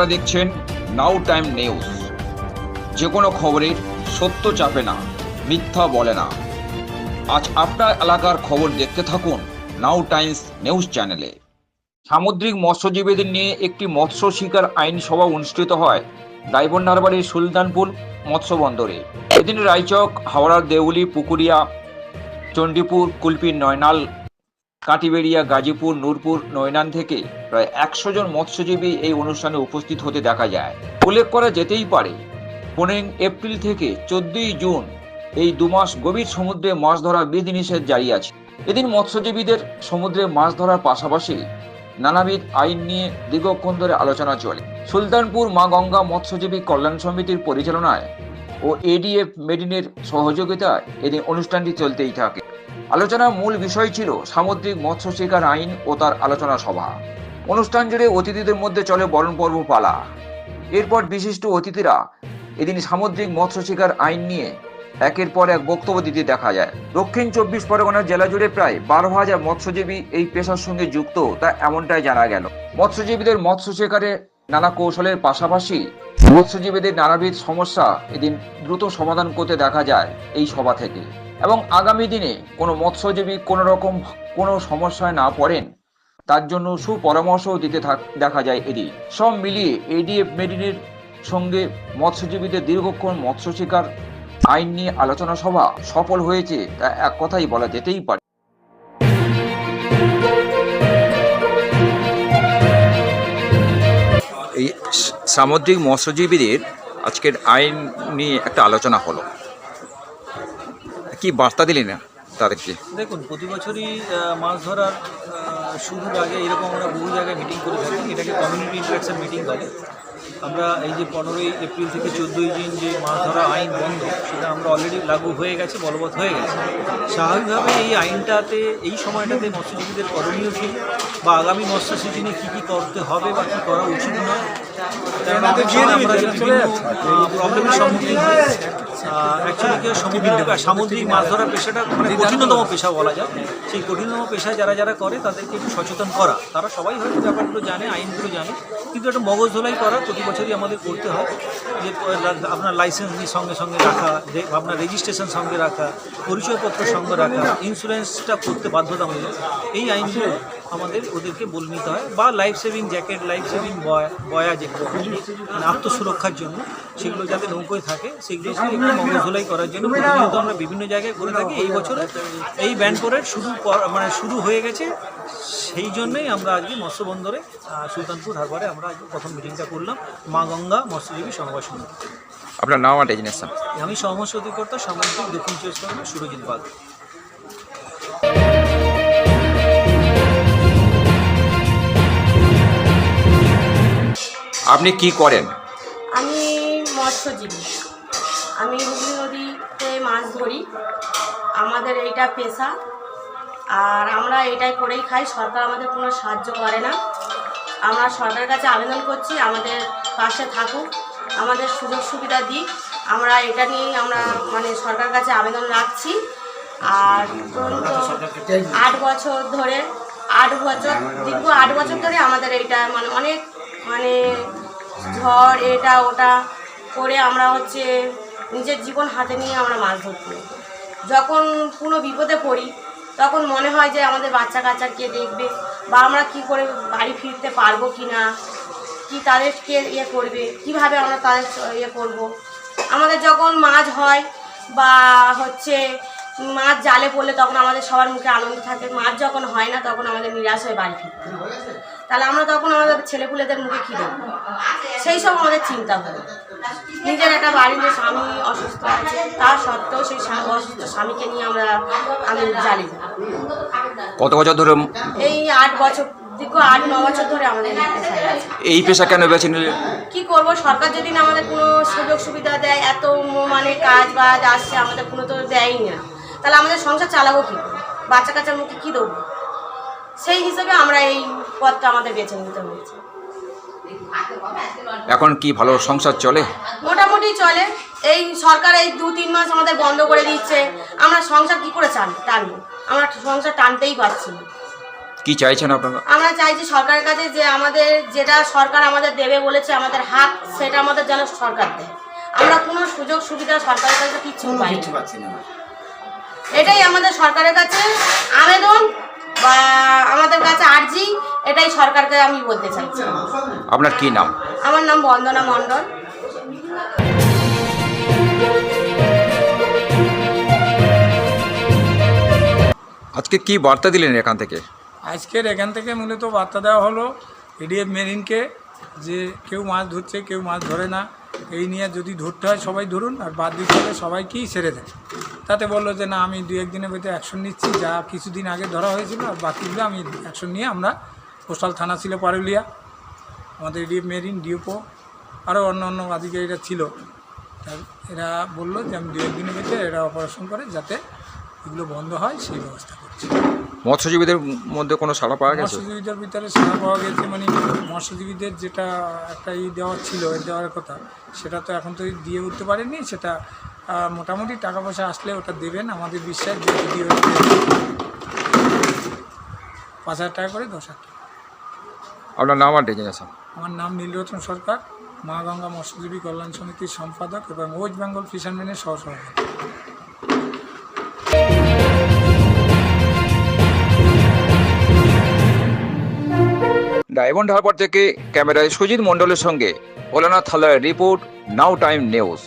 আপনারা দেখছেন নাও time news. যে কোনো খবরের সত্য চাপে না, মিথ্যা বলে না। আজ আপনার এলাকার খবর দেখতে থাকুন নাও টাইমস নিউজ চ্যানেলে। সামুদ্রিক মৎস্যজীবীদের নিয়ে একটি মৎস্য শিকার আইন সভা অনুষ্ঠিত হয় ডাইবন্ডারবাড়ির সুলতানপুর মৎস্য বন্দরে। এদিন রায়চক, হাওড়ার দেউলি, পুকুরিয়া, চণ্ডীপুর, কুলপি, নয়নাল কাটিবেড়িয়া, গাজীপুর, নূরপুর, নয়নান থেকে প্রায় একশো জন মৎস্যজীবী এই অনুষ্ঠানে উপস্থিত হতে দেখা যায়। উল্লেখ করা যেতেই পারে পনেরো এপ্রিল থেকে চোদ্দই জুন এই দুমাস গভীর সমুদ্রে মাছ ধরা বিধিনিষেধ জারি আছে। এদিন মৎস্যজীবীদের সমুদ্রে মাছ ধরার পাশাপাশি নানাবিধ আইন নিয়ে দীর্ঘক্ষণ ধরে আলোচনা চলে। সুলতানপুর মা গঙ্গা মৎস্যজীবী কল্যাণ সমিতির পরিচালনায় ও এডিএফ মেডিনের সহযোগিতায় এদিন অনুষ্ঠানটি চলতেই থাকে। আলোচনার মূল বিষয় ছিল সামুদ্রিক মৎস্য শিকার আইন ও তার আলোচনা সভা। অনুষ্ঠান জুড়ে অতিথিদের মধ্যে চলে বরণ পর্ব পালা এরপর বিশিষ্ট অতিথিরা এদিন সামুদ্রিক মৎস্য শিকার আইন নিয়ে একের পর এক বক্তব্য দিতে দেখা যায়। দক্ষিণ চব্বিশ পরগনা জেলা জুড়ে প্রায় বারো হাজার মৎস্যজীবী এই পেশার সঙ্গে যুক্ত, তা এমনটাই জানা গেল। মৎস্যজীবীদের মৎস্য শিকারে নানা কৌশলের পাশাপাশি মৎস্যজীবীদের নানাবিধ সমস্যা এদিন দ্রুত সমাধান করতে দেখা যায় এই সভা থেকে। এবং আগামী দিনে কোনো মৎস্যজীবী কোনো রকম কোনো সমস্যায় না পড়েন, তার জন্য সুপরামর্শও দিতে দেখা যায় এদিন সব মিলিয়ে এডিএফ মেডিনের সঙ্গে মৎস্যজীবীদের দীর্ঘক্ষণ মৎস্য শিকার আইন নিয়ে আলোচনা সভা সফল হয়েছে তা এক কথাই বলা যেতেই পারে। এই সামুদ্রিক মৎস্যজীবীদের আজকের আইন নিয়ে একটা আলোচনা হলো। কি বার্তা দিলেন তাদেরকে? দেখুন প্রতি বছরই মাছ ধরার শুরুর আগে এরকম আমরা বহু জায়গায় মিটিং করে থাকি। এটাকে কমিউনিটি ইন্টারাকশন মিটিং বলে। আমরা এই যে পনেরোই এপ্রিল থেকে চোদ্দোই জুন যে মাছ ধরা আইন বন্ধ সেটা আমরা অলরেডি লাগু হয়ে গেছে বলবৎ হয়ে গেছে। স্বাভাবিকভাবে এই আইনটাতে এই সময়টাতে মৎস্যজীবীদের করণীয় কী? বা আগামী মৎস্য সিজনে কী কী করতে হবে বা কী করা উচিত নয়? কারণ সামনে আমরা যে প্রবলেমের সম্মুখীন হই অ্যাকচুয়ালি সামুদ্রিক মাছ ধরার পেশাটা মানে কঠিনতম পেশা বলা যায়। সেই কঠিনতম পেশা যারা যারা করে তাদেরকে একটু সচেতন করা। তারা সবাই হয়তো ব্যাপারগুলো জানে আইনগুলো জানে কিন্তু একটা মগজ ধোলাই করা প্রতি বছরই আমাদের করতে হয়। যে আপনার লাইসেন্স নিয়ে সঙ্গে সঙ্গে রাখা আপনার রেজিস্ট্রেশন সঙ্গে রাখা পরিচয়পত্র সঙ্গে রাখা ইন্স্যুরেন্সটা করতে বাধ্যতামূলক। এই আইনগুলো আমাদের ওদেরকে বলে নিতে হয়। বা life saving jacket life saving buoy buoy যেগুলো মানে আত্মসুরক্ষার জন্য সেগুলো যাতে নৌকোয় থাকে সেগুলো মগজ করার জন্য প্রতিনিয়ত আমরা বিভিন্ন জায়গায় করে থাকি। এই বছরে এই ব্যান করে শুরু মানে শুরু হয়ে গেছে। সেই জন্যই আমরা আজকে মৎস্য বন্দরে সুলতানপুর হারবারে আমরা আজকে প্রথম মিটিংটা করলাম। মা গঙ্গা মৎস্যজীবী সমবায় সমিতি। আপনার নাম আর আমি সহমর্ষ অধিকর্তা সামুদ্রিক দক্ষিণ চব্বিশ পরগনা সুরজিৎ বাগ আপনি কি করেন? আমি মৎস্যজীবী আমি হুগলি নদীতে মাছ ধরি। আমাদের এইটা পেশা। আর আমরা এটাই করেই খাই। সরকার আমাদের কোনো সাহায্য করে না। আমরা সরকারের কাছে আবেদন করছি, আমাদের পাশে থাকুক, আমাদের সুযোগ সুবিধা দিক। আমরা এটা নিয়েই আমরা মানে সরকারের কাছে আবেদন রাখছি। আর আট বছর ধরে, আট বছর, দীর্ঘ আট বছর ধরে আমাদের এইটা মানে অনেক মানে ঝড়, এটা, ওটা করে আমরা হচ্ছে নিজের জীবন হাতে নিয়ে আমরা মাছ ধরতে যখন কোনো বিপদে পড়ি, তখন মনে হয় যে আমাদের বাচ্চা কাচ্চা কে দেখবে বা আমরা কি করে বাড়ি ফিরতে পারব কি না, কি তাদের কে ইয়ে করবে, কীভাবে আমরা তাদের ইয়ে করব। আমাদের যখন মাছ হয় বা হচ্ছে মাছ জালে পড়লে তখন আমাদের সবার মুখে আনন্দ থাকে, মাছ যখন হয় না তখন আমাদের নিরাশ হয়ে বাড়ি ফিরতে। তাহলে আমরা তখন আমাদের ছেলেপুলেদের মুখে কী দেবো? সেই সব আমাদের চিন্তা হয়। নিজের একটা বাড়িতে স্বামী অসুস্থ আছে তার সত্ত্বেও সেই অসুস্থ স্বামীকে নিয়ে আমরা আমি যাই। কত বছর ধরে এই আট বছর দীর্ঘ আট ন বছর ধরে আমাদের এই পেশা কেন বেছে নিলেন কি করব? সরকার যদি না আমাদের কোনো সুযোগ সুবিধা দেয় এত মানে কাজ বাজ আসছে আমাদের কোনো তো দেয়ই না। তাহলে আমাদের সংসার চালাবো কি বাচ্চা কাচ্চার মুখে কী দেবো? সেই হিসেবে আমরা এই পথটা আমাদের বেছে নিতে হয়েছে। এখন কি ভালো সংসার চলে? মোটামুটি চলে। এই সরকার এই দু তিন মাস আমাদের বন্ধ করে দিচ্ছে। আমরা সংসার কি করে চান টানবো? আমরা সংসার টানতেই পারছি না। কি চাইছেন আপনারা? আমরা চাইছি সরকারের কাছে যে আমাদের যেটা সরকার আমাদের দেবে বলেছে আমাদের হাত সেটা আমাদের যেন সরকার দেয়। আমরা কোনো সুযোগ সুবিধা সরকারের কাছে কিচ্ছু পাই না। এটাই আমাদের সরকারের কাছে আবেদন। বা আমাদের কাছে আর্জি এটাই সরকারকে আমি বলতে চাইছি। আপনার কি নাম? আমার নাম বন্দনা মণ্ডল। আজকে কি বার্তা দিলেন এখান থেকে? আজকের এখান থেকে মূলত বার্তা দেওয়া হলো এডিএফ মেরিনকে যে কেউ মাছ ধরছে কেউ মাছ ধরে না। এই নিয়ে যদি ধরতে হয় সবাই ধরুন, আর বাদ দিতে হলে সবাইকেই ছেড়ে দেয়। তাতে বলল যে, না, আমি দু একদিনের ভিতরে অ্যাকশন নিচ্ছি, যা কিছুদিন আগে ধরা হয়েছিল, আর বাকিগুলো আমি অ্যাকশন নিয়ে আমরা কোস্টাল থানা ছিল পারুলিয়া, আমাদের এডিএফ মেরিন, ডিওপো আরও অন্য অন্য আধিকারিকরা ছিল। এরা বলল যে, আমি দু একদিনের ভিতরে এরা অপারেশন করে যাতে এগুলো বন্ধ হয়, সেই ব্যবস্থা করছি। মৎস্যজীবীদের মধ্যে কোনো সাড়া পাওয়া গেছে? মৎস্যজীবীদের ভিতরে সাড়া পাওয়া গেছে মানে মৎস্যজীবীদের যেটা একটা ই দেওয়ার ছিল দেওয়ার কথা সেটা তো এখন তো দিয়ে উঠতে পারেনি সেটা মোটামুটি টাকা পয়সা আসলে ওটা দেবেন আমাদের বিশ্বাস যে যদি পাঁচ হাজার টাকা করে দশ হাজার টাকা। আপনার নাম আর ডেজিনেশন আমার নাম নীলরতন সরকার মা গঙ্গা মৎস্যজীবী কল্যাণ সমিতির সম্পাদক এবং ওয়েস্ট বেঙ্গল ফিশারম্যানের সহসভাপতি। ডায়মন্ড হারবার থেকে ক্যামেরায় সুজিত মণ্ডলের সঙ্গে ওলানা থালার রিপোর্ট নাও টাইম নিউজ।